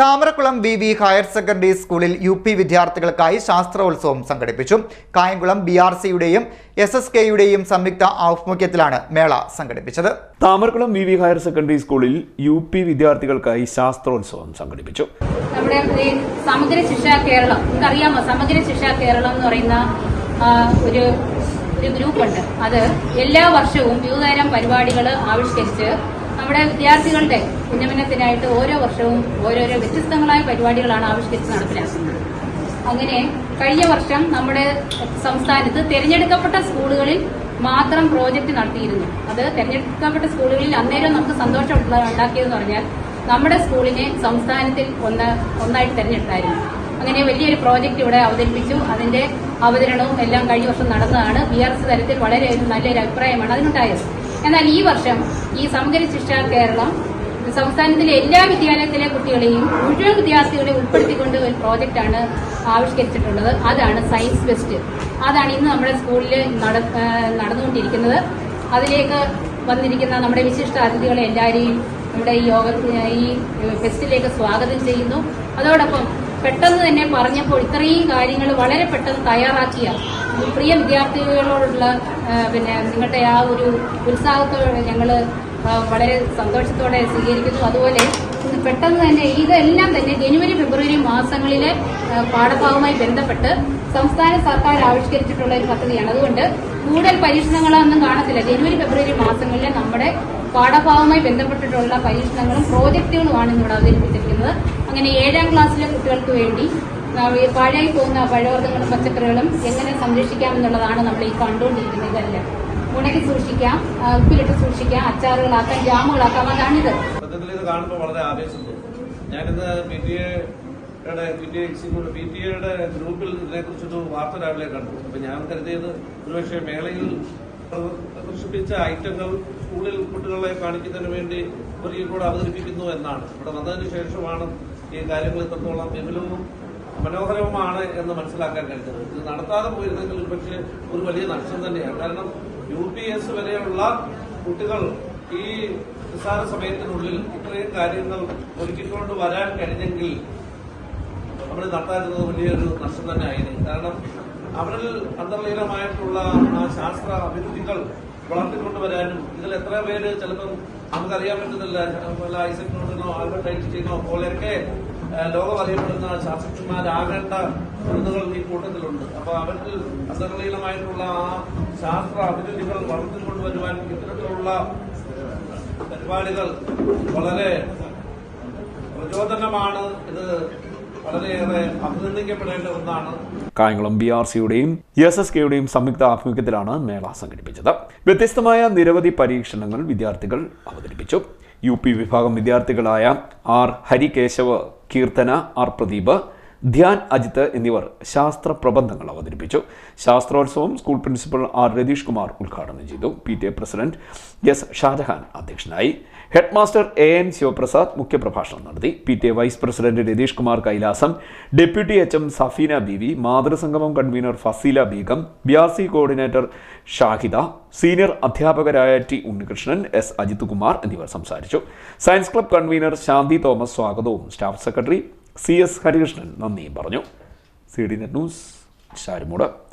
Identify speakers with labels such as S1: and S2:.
S1: Thamarakulam V V higher secondary സ്കൂളിൽ U P വിദ്യാർത്ഥികൾക്കായി ശാസ്ത്രോത്സവം സംഘടിപ്പിച്ചു. കായംകുളം ബി ആർ സിയുടെയും എസ് എസ് കെയുടെയും സംയുക്ത ആഭിമുഖ്യത്തിലാണ് മേള സംഘടിപ്പിച്ചത്.
S2: Thamarakulam V V higher secondary സ്കൂളിൽ യു പി വിദ്യാർത്ഥികൾക്കായി ശാസ്ത്രോത്സവം സംഘടിപ്പിച്ചു.
S3: നമ്മുടെ സമഗ്ര ശിക്ഷ കേരളം നിങ്ങൾക്കറിയാമോ? സമഗ്ര ശിക്ഷ കേരളം എന്ന് പറയുന്ന ഒരു ഗ്രൂപ്പ് ഉണ്ട് അത് എല്ലാ വർഷവും വിവിധതരം പരിപാടികൾ ആവിഷ്കരിച്ച് നമ്മുടെ വിദ്യാർത്ഥികളുടെ ഉന്നമനത്തിനായിട്ട് ഓരോ വർഷവും ഓരോരോ വ്യത്യസ്തങ്ങളായ പരിപാടികളാണ് ആവിഷ്കരിച്ച് നടപ്പിലാക്കുന്നത്. അങ്ങനെ കഴിഞ്ഞ വർഷം നമ്മുടെ സംസ്ഥാനത്ത് തിരഞ്ഞെടുക്കപ്പെട്ട സ്കൂളുകളിൽ മാത്രം പ്രോജക്റ്റ് നടത്തിയിരുന്നു. അത് തിരഞ്ഞെടുക്കപ്പെട്ട സ്കൂളുകളിൽ അന്നേരം നമുക്ക് സന്തോഷം ഉണ്ടാക്കിയതെന്ന് പറഞ്ഞാൽ നമ്മുടെ സ്കൂളിനെ സംസ്ഥാനത്തിൽ ഒന്ന് ഒന്നായിട്ട് തിരഞ്ഞെടുത്തായിരുന്നു. അങ്ങനെ വലിയൊരു പ്രോജക്റ്റ് ഇവിടെ അവതരിപ്പിച്ചു. അതിന്റെ അവതരണവും എല്ലാം കഴിഞ്ഞ വർഷം നടന്നതാണ്. ബി ആർ എസ് തലത്തിൽ വളരെ ഒരു നല്ലൊരു അഭിപ്രായമാണ് അതിനുണ്ടായത്. എന്നാൽ ഈ വർഷം ഈ സമഗ്ര ശിക്ഷ കേരളം സംസ്ഥാനത്തിലെ എല്ലാ വിദ്യാലയത്തിലെ കുട്ടികളെയും മുഴുവൻ വിദ്യാർത്ഥികളെയും ഉൾപ്പെടുത്തിക്കൊണ്ട് ഒരു പ്രോജക്റ്റാണ് ആവിഷ്കരിച്ചിട്ടുള്ളത്. അതാണ് സയൻസ് ഫെസ്റ്റ് അതാണ് ഇന്ന് നമ്മുടെ സ്കൂളിൽ നടന്നുകൊണ്ടിരിക്കുന്നത്. അതിലേക്ക് വന്നിരിക്കുന്ന നമ്മുടെ വിശിഷ്ട അതിഥികളെ എല്ലാവരെയും നമ്മുടെ ഈ യോഗ ഈ ഫെസ്റ്റിലേക്ക് സ്വാഗതം ചെയ്യുന്നു. അതോടൊപ്പം പെട്ടെന്ന് തന്നെ പറഞ്ഞപ്പോൾ ഇത്രയും കാര്യങ്ങൾ വളരെ പെട്ടെന്ന് തയ്യാറാക്കിയ പ്രിയ വിദ്യാർത്ഥികളോടുള്ള പിന്നെ നിങ്ങളുടെ ആ ഒരു ഉത്സാഹത്തോടെ ഞങ്ങൾ വളരെ സന്തോഷത്തോടെ സ്വീകരിക്കുന്നു. അതുപോലെ പെട്ടെന്ന് തന്നെ ഇതെല്ലാം തന്നെ ജനുവരി ഫെബ്രുവരി മാസങ്ങളിലെ പാഠഭാഗവുമായി ബന്ധപ്പെട്ട് സംസ്ഥാന സർക്കാർ ആവിഷ്കരിച്ചിട്ടുള്ള ഒരു പദ്ധതിയാണ്. അതുകൊണ്ട് കൂടുതൽ പരീക്ഷണങ്ങളൊന്നും കാണത്തില്ല. ജനുവരി ഫെബ്രുവരി മാസങ്ങളിലെ നമ്മുടെ പാഠഭാഗവുമായി ബന്ധപ്പെട്ടിട്ടുള്ള പരീക്ഷണങ്ങളും പ്രോജക്റ്റുകളുമാണ് ഇന്നിവിടെ അവതരിപ്പിച്ചിരിക്കുന്നത്. അങ്ങനെ ഏഴാം ക്ലാസ്സിലെ കുട്ടികൾക്ക് വേണ്ടി പാഴായി പോകുന്ന പഴവർഗങ്ങളും പച്ചക്കറികളും എങ്ങനെ സംരക്ഷിക്കാമെന്നുള്ളതാണ് നമ്മൾ ഈ കണ്ടുകൊണ്ടിരിക്കുന്നത് ഇതെല്ലാം. ഉണക്കി സൂക്ഷിക്കാം ഉപ്പിലിട്ട് സൂക്ഷിക്കാം അച്ചാറുകളാക്കാം ജാമുകളാക്കാം അതാണിത്.
S4: സത്യത്തിൽ പി ടി എയുടെ പി ടി എക്സിക്യൂട്ടീവ് വാർത്ത രാവിലെ കണ്ടു. അപ്പൊ ഞാൻ കരുതിയത് ഒരുപക്ഷെ മേളയിൽ പ്ര- പ്രദർശിപ്പിച്ച ഐറ്റങ്ങൾ സ്കൂളിൽ കുട്ടികളെ കാണിക്കുന്നതിന് വേണ്ടി ഒരിക്കൽ കൂടെ അവതരിപ്പിക്കുന്നു എന്നാണ്. ഇവിടെ വന്നതിന് ശേഷമാണ് ഈ കാര്യങ്ങൾ ഇത്രത്തോളം വിപുലവും മനോഹരവുമാണ് എന്ന് മനസ്സിലാക്കാൻ കഴിഞ്ഞത്. ഇത് നടത്താതെ പോയിരുന്നെങ്കിൽ ഒരുപക്ഷെ ഒരു വലിയ നഷ്ടം തന്നെയാണ്. കാരണം യു പി എസ് വരെയുള്ള കുട്ടികൾ ഈ നിസ്സാര സമയത്തിനുള്ളിൽ ഇത്രയും കാര്യങ്ങൾ ഒരുക്കിക്കൊണ്ട് വരാൻ കഴിഞ്ഞെങ്കിൽ നമ്മൾ നടത്താതിരുന്നത് വലിയൊരു നഷ്ടം തന്നെ ആയിരുന്നു. കാരണം അവരിൽ അന്തർലീനമായിട്ടുള്ള ആ ശാസ്ത്ര അഭിവൃദ്ധികൾ വളർത്തിക്കൊണ്ടുവരാനും ഇതിൽ എത്ര പേര് ചിലപ്പം നമുക്കറിയാൻ പറ്റുന്നില്ല. ഐസക് ന്യൂട്ടനോ ആൽബർട്ട് ഐൻസ്റ്റീനോ പോലെയൊക്കെ ലോകം അറിയപ്പെടുന്ന ശാസ്ത്രജ്ഞന്മാരാകേണ്ട കുരുന്നുകൾ ഈ കൂട്ടത്തിലുണ്ട്. അപ്പൊ അവരിൽ അന്തർലീനമായിട്ടുള്ള ആ ശാസ്ത്ര അഭിരുചികൾ വളർത്തിക്കൊണ്ടുവരുവാൻ ഇത്തരത്തിലുള്ള പരിപാടികൾ വളരെ പ്രചോദനമാണ്. ഇത് ഒന്നാണ്.
S2: കായംകുളം ബി ആർ സിയുടെയും എസ് എസ് കെയുടെയും സംയുക്ത ആഭിമുഖ്യത്തിലാണ് മേള സംഘടിപ്പിച്ചത്. വ്യത്യസ്തമായ നിരവധി പരീക്ഷണങ്ങൾ വിദ്യാർത്ഥികൾ അവതരിപ്പിച്ചു. യു പി വിഭാഗം വിദ്യാർത്ഥികളായ ആർ ഹരികേശവ് കീർത്തന ആർ പ്രദീപ് ധ്യാൻ അജിത്ത് എന്നിവർ ശാസ്ത്ര പ്രബന്ധങ്ങൾ അവതരിപ്പിച്ചു. ശാസ്ത്രോത്സവം school principal R Ratheesh Kumar ഉദ്ഘാടനം ചെയ്തു. P T A president S Shajahan അധ്യക്ഷനായി. Head master A N Sivaprasad മുഖ്യപ്രഭാഷണം നടത്തി. P T A vice president Ratheesh Kumar Kailasam deputy H M Safeena B V മാതൃസംഗമം convener Faseela Beegum B coordinator Shahida senior അധ്യാപകരായ T Unnikrishnan S Ajith Kumar എന്നിവർ സംസാരിച്ചു. Science club convener Shanti Thomas സ്വാഗതവും staff secretary C S Harikrishnan. നന്ദിയും പറഞ്ഞു. C D net news Charummood